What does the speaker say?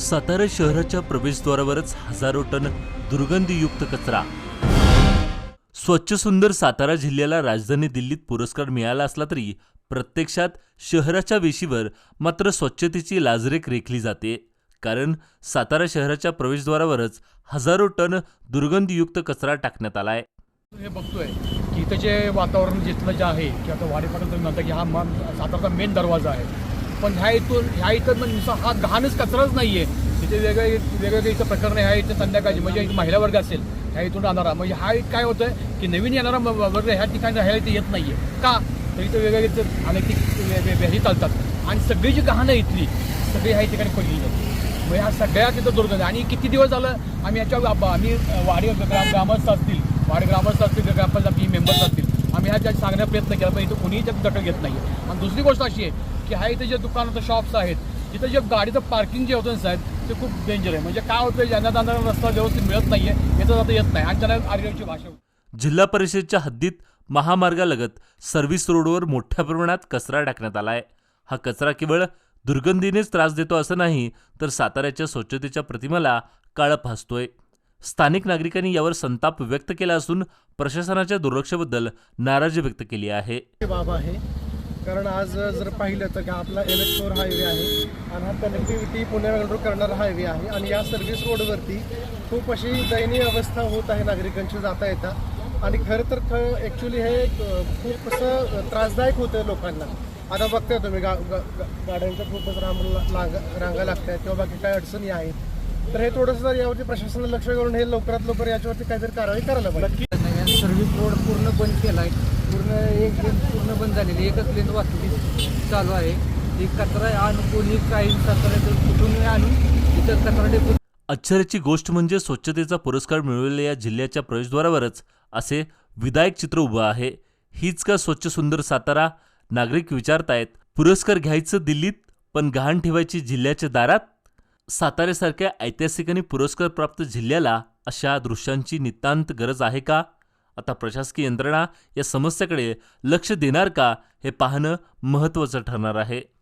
सातारा शहराच्या प्रवेशद्वारावरच हजारो टन दुर्गंधीयुक्त कचरा. स्वच्छ सुंदर सातारा जिल्ह्याला राजधानी दिल्लीत पुरस्कार मिळाला असला तरी प्रत्यक्षात शहराच्या वेशीवर मात्र स्वच्छतेची लाजरेक रेखली जाते. कारण सातारा शहराच्या प्रवेशद्वारावरच हजारो टन दुर्गंधीयुक्त कचरा टाकण्यात आलाय. हे बघतोय की इथं जे वातावरण जिथलं जे आहे की आता वाडेपाटा तुम्ही म्हणता की हा सातारचा मेन दरवाजा आहे. पण ह्या इथून ह्या इथं पण नुसता हा घाणच कचराच नाही आहे इथे वेगळे वेगवेगळे इथं प्रकरण ह्या इथे संध्याकाळची म्हणजे इथं महिला वर्ग असेल ह्या इथून राहणारा म्हणजे हा एक काय होतं की नवीन येणारा वर्ग ह्या ठिकाणी राहायला इथे येत नाही आहे का? तर इथं वेगवेगळे इथं अनैतिक वे- हे चालतात. आणि सगळी जी गहाणं इथली सगळी ह्या ठिकाणी खोदली जाते मग ह्या सगळ्या तिथं दुर्गंध आणि किती दिवस झालं आम्ही याच्या आम्ही वाडी ग्राम ग्रामस्थ असतील वाडी ग्रामस्थ असतील ग्रामपंचायत मेंबर्स असतील आम्ही ह्या सांगण्याचा प्रयत्न केला पण इथं कोणीही त्यात दखल घेत नाही आणि दुसरी गोष्ट अशी आहे की ह्या इथे जे दुकानाचं शॉप्स आहेत तिथं जे गाडीचं पार्किंग जे होतं ना साहेब ते खूप डेंजर आहे. म्हणजे काय होतं ज्यांना त्यांना रस्ता व्यवस्थित मिळत नाही आहे येतं जाता येत नाही. आणि त्यांना आर्यची भाषा होती. जिल्हा परिषदेच्या हद्दीत महामार्गालगत सर्व्हिस रोडवर मोठ्या प्रमाणात कचरा टाकण्यात आलाय. हा कचरा केवळ दुर्गंधीनेच त्रास देतो असं नाही तर साताऱ्याच्या स्वच्छतेच्या प्रतिमेला काळं फासतोय. स्थानिक नागरिकांनी यावर संताप व्यक्त केला असून प्रशासनाच्या दुर्लक्षाबद्दल नाराजी व्यक्त केली आहे. हे बाब आहे. कारण आज जर पाहिलं तर का आपला एन एच फोर हायवे आहे आणि हा कनेक्टिव्हिटी पुणे मेट्रो करणारा हायवे आहे आणि या सर्व्हिस रोडवरती खूप अशी दयनीय अवस्था होत आहे नागरिकांची जाता येता. आणि खरं तर ख ॲक्च्युली हे खूप असं त्रासदायक होतं लोकांना. आता बघताय तुम्ही गा गा- गाड्यांच्या खूपच राम लाग रांगा लागत आहेत किंवा बाकी काय अडचणी आहेत. तर हे थोडंसं जर यावरती प्रशासनाला लक्ष करून हे लवकरात लवकर याच्यावरती काहीतरी कारवाई करायला पाहिजे. रोड पूर्ण बंद केला आहे पूर्ण एक लेन पूर्ण बंद झालेली एकच लेन वाहतुकी चालू आहे. ती कचरा आणून कोणी काही कचरा कुठून आणून इतर कचरा डेपो आश्चर्याची गोष्ट म्हणजे स्वच्छतेचा पुरस्कार मिळवलेल्या या जिल्ह्याच्या प्रवेशद्वारावरच असे विधायक चित्र उभं आहे. हीच का स्वच्छ सुंदर सातारा? नागरिक विचारतायत पुरस्कार घ्यायचं दिल्लीत पण गहाण ठेवायची जिल्ह्याच्या दारात? साताऱ्यासारख्या ऐतिहासिक आणि पुरस्कार प्राप्त जिल्ह्याला अशा दृश्यांची नितांत गरज आहे का? आता प्रशासकीय यंत्रणा या समस्याकडे लक्ष देणार का हे पाहणं महत्त्वाचं ठरणार आहे.